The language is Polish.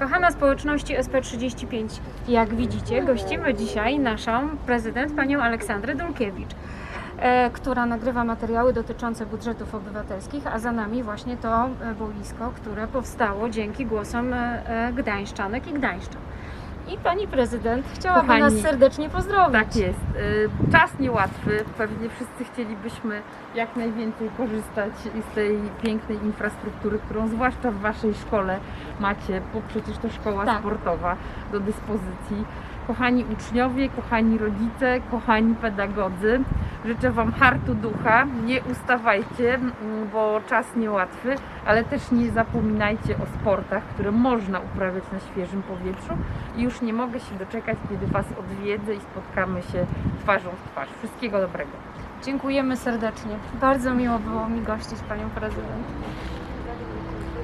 Kochana społeczności SP35, jak widzicie, gościmy dzisiaj naszą prezydent, panią Aleksandrę Dulkiewicz, e, która nagrywa materiały dotyczące budżetów obywatelskich, a za nami właśnie to e, boisko, które powstało dzięki głosom e, gdańszczanek i gdańszczan. I pani prezydent chciałaby Kochani, nas serdecznie pozdrowić. Tak jest. Y, Czas niełatwy. Pewnie wszyscy chcielibyśmy jak najwięcej korzystać z tej pięknej infrastruktury, którą zwłaszcza w Waszej szkole macie, bo przecież to szkoła Tak. sportowa do dyspozycji. Kochani uczniowie, kochani rodzice, kochani pedagodzy, życzę Wam hartu ducha. Nie ustawajcie, bo czas niełatwy, ale też nie zapominajcie o sportach, które można uprawiać na świeżym powietrzu. I już nie mogę się doczekać, kiedy Was odwiedzę i spotkamy się twarzą w twarz. Wszystkiego dobrego. Dziękujemy serdecznie. Bardzo miło było mi gościć panią prezydent.